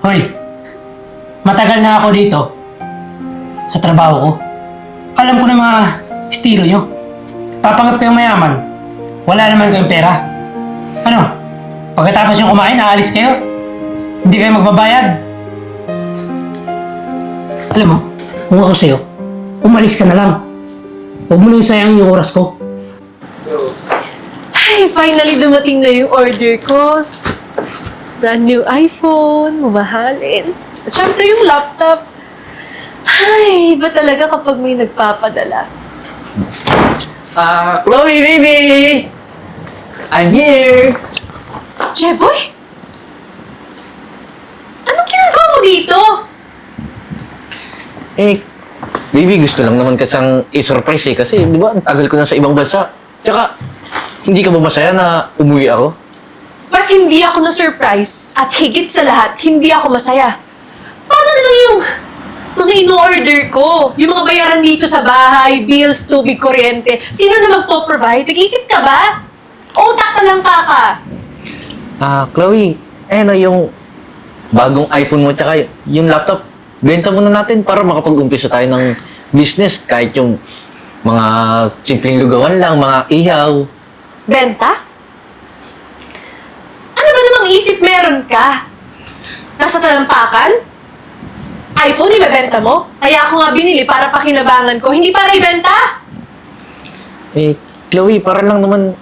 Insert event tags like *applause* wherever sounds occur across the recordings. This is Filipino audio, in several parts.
Hoy, matagal na ako dito sa trabaho ko. Alam ko na mga estilo nyo. Papanggap kayong mayaman. Wala naman kayong pera. Ano? Pagkatapos yung kumain, aalis kayo? Hindi kayo magbabayad? Alam mo, kung ako sa'yo, umalis ka na lang. Huwag mo nang sayangin yung oras ko. Ay, finally dumating na yung order ko. Brand new iPhone, mamahalin. At syempre yung laptop. Ay, iba talaga kapag may nagpapadala. Ah, Chloe, baby! I'm here! Jeboy! Anong ginagawa mo dito? Eh, baby, gusto lang naman kasang i-surprise eh. Kasi, di ba, ang tagal ko na sa ibang bansa. Tsaka, hindi ka ba masaya na umuwi ako? Hindi ako na-surprise at higit sa lahat, hindi ako masaya. Paano na lang yung mga ino-order ko? Yung mga bayaran dito sa bahay, bills, tubig, kuryente. Sino na magpo-provide? Nag-isip ka ba? Utak na lang kaka. Ah, Chloe, eh na yung bagong iPhone mo tsaka yung laptop, benta muna natin para makapag-umpisa tayo ng business. Kahit yung mga simpleng lugawan lang, mga ihaw. Benta? Isip meron ka? Nasa talampakan? iPhone, ibebenta mo? Kaya ako nga binili para pakinabangan ko, hindi para ibenta! Eh, Chloe, para lang naman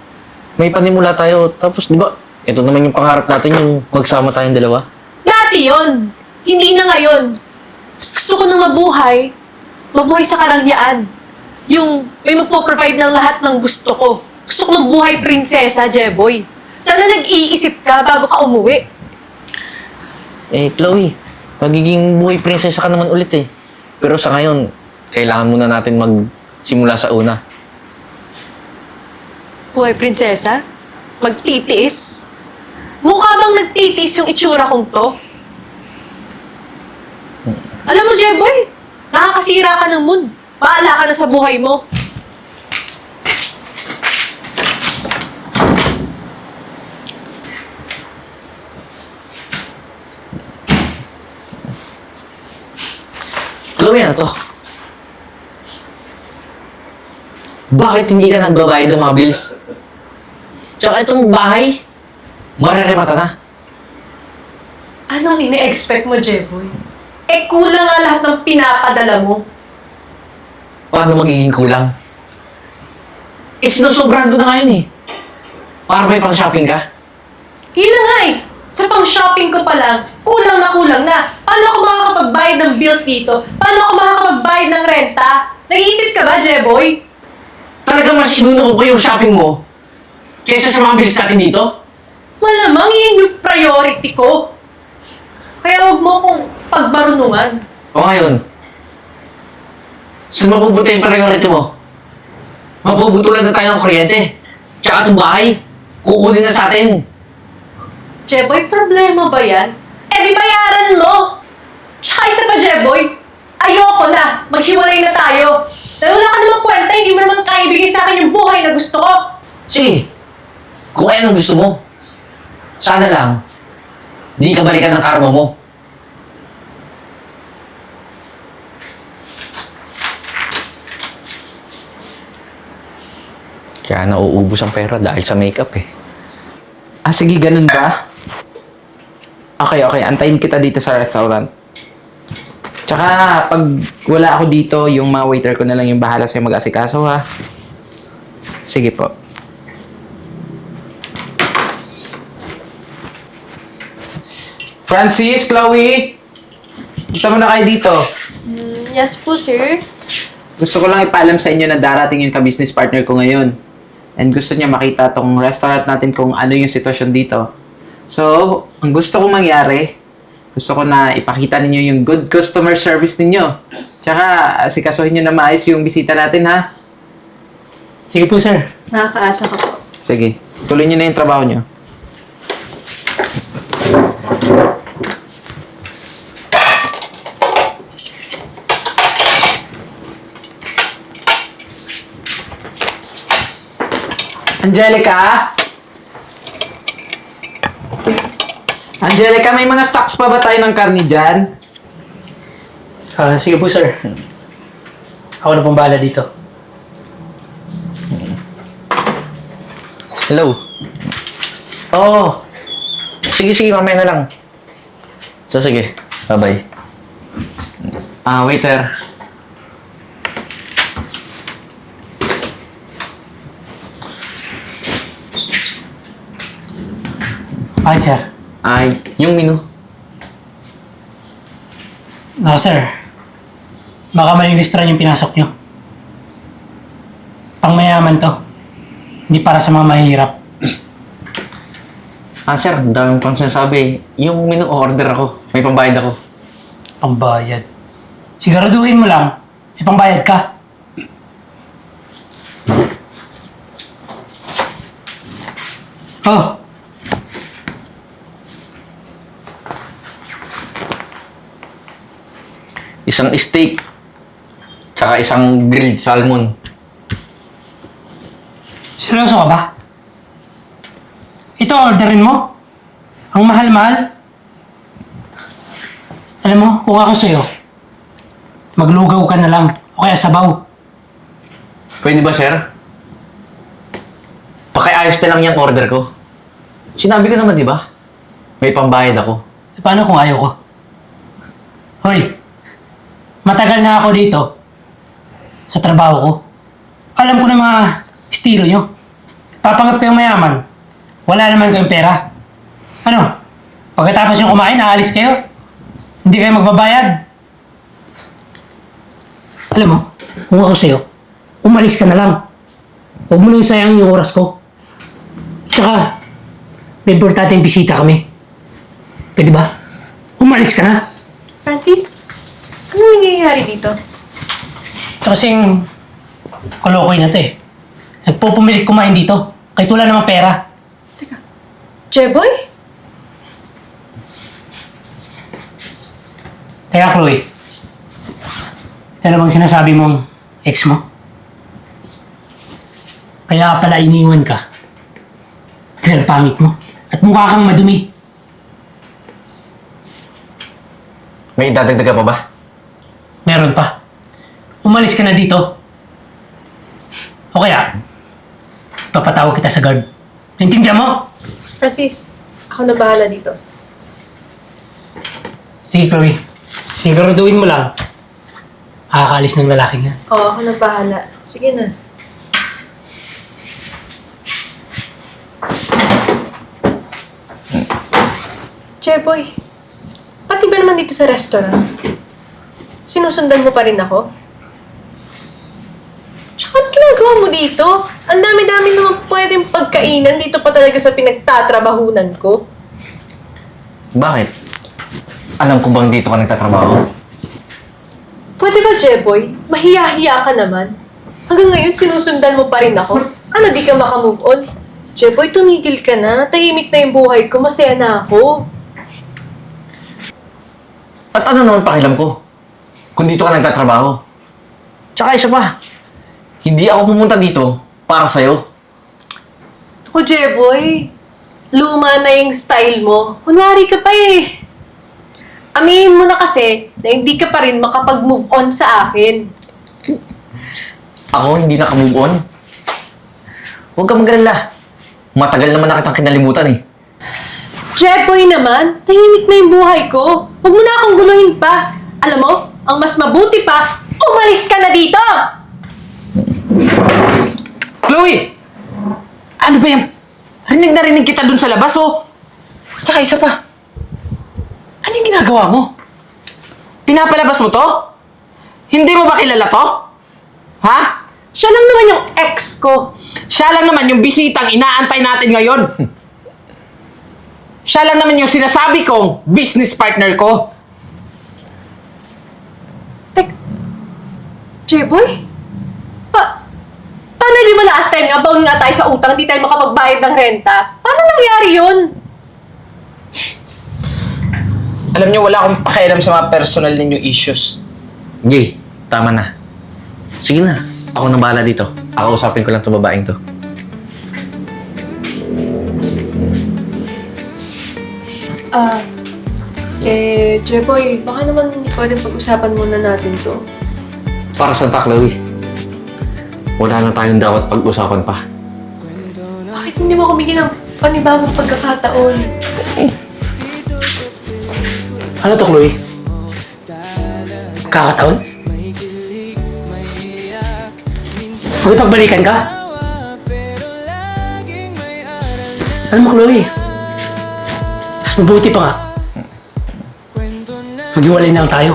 may panimula tayo. Tapos, di ba, ito naman yung pangarap natin, yung magsama tayong dalawa. Dati yon, Hindi na ngayon. Mas gusto ko na mabuhay. Mabuhay sa karangyaan. Yung may magpo-provide ng lahat ng gusto ko. Gusto ko mabuhay prinsesa, Jeboy. Sana nag-iisip ka bago ka umuwi. Eh, Chloe, pagiging buhay prinsesa ka naman ulit eh. Pero sa ngayon, kailangan muna natin magsimula sa una. Buhay prinsesa? Magtitiis? Mukha bang nagtitiis yung itsura kong to? Alam mo, Jeboy, nakakasira ka ng mood. Baala ka na sa buhay mo. Ano to? Bakit hindi ka nagbabayad ng mga bills? Tsaka itong bahay, mararemata na. Anong ini-expect mo, Jeboy? Eh, kulang nga lahat ng pinapadala mo. Paano magiging kulang? Eh, sinusobrahan ko na ngayon eh. Para may pang-shopping ka? Yun na nga eh. Sa pang-shopping ko pa lang, kulang na kulang na. Paano ako makakapagbayad ng bills dito? Paano ako makakapagbayad ng renta? Nag-iisip ka ba, Jeboy? Talagang mas inuno ko pa yung shopping mo kaysa sa mga bills natin dito? Malamang yun yung priority ko. Kaya huwag mo akong pagbarunungan. O ngayon, saan mapupunta yung priority mo? Mapuputulan na tayo ng kuryente. Tsaka itong bahay, kukunin na sa atin. Jeboy, problema ba yan? Eh di bayaran mo! Tsaka isa pa, Jeboy, ayoko na. Maghiwalay na tayo. Dahil wala ka namang kwenta, hindi mo naman kaya ibigay sa akin yung buhay na gusto ko. Sige, kung ano ang gusto mo, sana lang, di ka balikan ng karma mo. Kaya nauubos ang pera dahil sa makeup eh. Ah, sige, ganun ba? Okay, okay. Antayin kita dito sa restaurant. Tsaka, pag wala ako dito, yung mga waiter ko na lang yung bahala sa'yo mag-asikaso, ha? Sige po. Francis, Chloe! Punta mo na kayo dito. Yes po, sir. Gusto ko lang ipaalam sa inyo na darating yung ka-business partner ko ngayon. And gusto niya makita tong restaurant natin kung ano yung sitwasyon dito. So, ang gusto kong mangyari, gusto ko na ipakita ninyo yung good customer service ninyo. Tsaka, asikasuhin nyo na maayos yung bisita natin, ha? Sige po, sir. Nakakaasa ka po. Sige, tuloy nyo na yung trabaho nyo. Angelica? Angelica, may mga stocks pa ba tayo ng karni dyan? Ah, sige po, sir. Ako na pong bahala dito. Hello? Oo. Sige, sige, mamaya na lang. So, sige. Bye-bye. Ah, waiter. Bakit, sir? Ay, yung menu. No, sir. Baka maling restaurant yung pinasok nyo. Pang mayaman to. Hindi para sa mga mahirap. Ah, sir, dami pang sinasabi. Yung menu, order ako. May pambayad ako. Pambayad. Siguraduhin mo lang, may pambayad ka. Oh, Isang steak. Tsaka isang grilled salmon. seryoso ka ba? Ito orderin mo? Ang mahal-mahal? Alam mo, kung ako sa'yo, maglugaw ka na lang o kaya sabaw. Pwede ba, sir? Pakiayos na lang yung order ko. Sinabi ko naman, di ba? May pambayad ako. E paano kung ayaw ko? Hoy, matagal na ako dito sa trabaho ko. Alam ko na mga estilo nyo. Papanggap kayong mayaman. Wala naman kayong pera. Ano? Pagkatapos yung kumain, aalis kayo? Hindi kayo magbabayad? Alam mo, kung ako sa'yo, umalis ka na lang. Huwag mo na yung sayang yung oras ko. Tsaka, may importanteng bisita kami. Pwede ba? Umalis ka na. Francis, ano nangyayari dito? Ito kasing kolokoy na to eh. Nagpupumilit kumain dito. Kahit wala namang pera. Jeboy? Teka, Chloe. Ito na bang sinasabi mong ex mo? Kaya pala iniwan ka. Dahil pangit mo. At mukha kang madumi. May idadagdag ka pa ba? Meron pa. Umalis ka na dito. O kaya, ipapatawag kita sa guard. Naintindihan mo? Francis, ako na bahala dito. Sige, Chloe. Siguraduhin mo lang. Makakaalis ng lalaking yan. Oo, ako na bahala. Sige na. Jeboy, pati ba naman dito sa restaurant? Sinusundan mo pa rin ako? Tsaka ano ginagawa mo dito? Ang dami-dami naman pwedeng pagkainan dito pa talaga sa pinagtatrabahunan ko. Bakit? Alam ko bang dito ka nagtatrabaho? Pwede ba, Jeboy? Mahiya-hiya ka naman. Hanggang ngayon, sinusundan mo pa rin ako. Ano, di ka makamove on? Jeboy, tumigil ka na. Tahimik na yung buhay ko. Masaya na ako. At ano naman pakilam ko? Kung dito ka nagtatrabaho. Tsaka isa pa, hindi ako pumunta dito para sa'yo. Ako, Jeboy, luma na yung style mo. Kunwari ka pa eh. Aminin mo na kasi na hindi ka pa rin makapag-move on sa akin. Ako hindi nakamove on. Huwag ka magalala. Matagal naman na kitang kinalimutan eh. Jeboy naman, tahimik na yung buhay ko. Huwag mo na akong guluhin pa. Alam mo, ang mas mabuti pa, umalis ka na dito! Chloe! Ano ba yan? Rinig na rinig kita dun sa labas, oh. Tsaka isa pa. Ano yung ginagawa mo? Pinapalabas mo to? Hindi mo ba kilala to? Ha? Siya lang naman yung ex ko. Siya lang naman yung bisitang inaantay natin ngayon. *laughs* Siya lang naman yung sinasabi kong business partner ko. Jeboy? Pa, paano di ba last time nga, bound nga tayo sa utang, di tayo makapagbayad ng renta? Paano nangyari yun? Alam niyo, wala akong pakialam sa mga personal ninyong issues. Jay, tama na. Sige na, ako nang bahala dito. Ako usapin ko lang itong babaeng to. Ah, eh, Jeboy, baka naman pwede pag-usapan muna natin to. Para saan pa, Chloe? Wala na tayong dapat pag-usapan pa. Bakit hindi mo kumigil ng panibagong pagkakataon? Ano to, Chloe? Kakataon? Makipagbalikan ka? Alam mo, Chloe, mas mabuti pa nga. Maghiwalay na lang tayo.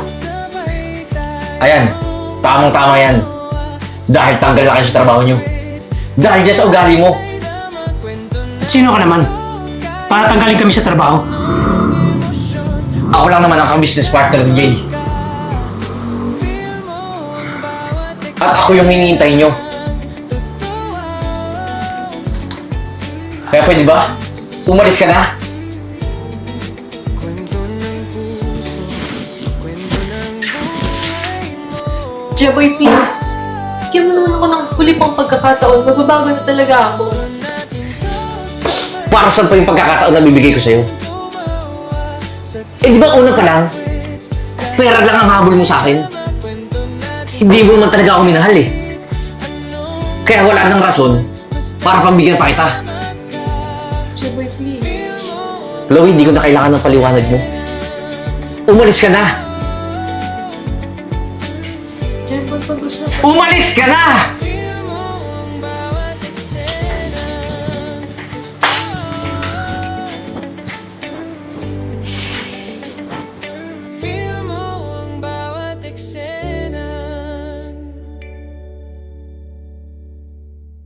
Ayan, tamang-tama yan. Dahil tanggal na kayo sa trabaho nyo. Dahil dyan sa ugali mo. At sino ka naman? Para tanggalin kami sa trabaho. Ako lang naman ang business partner ni Jay. At ako yung hinihintay nyo. Kaya pwede ba? Umalis ka na? Jeboy, please. Bigyan mo naman ako ng huli pang pagkakataon. Magbabago na talaga ako. Para saan pa yung pagkakataon na bibigay ko sa'yo? Eh di ba una pa lang? Pera lang ang habol mo sa akin. Hindi mo naman talaga ako minahal eh. Kaya wala nang rason para pambigyan pa kita. Jeboy, please. Chloe, hindi ko na kailangan ng paliwanag mo. Umalis ka na! Umalis ka na!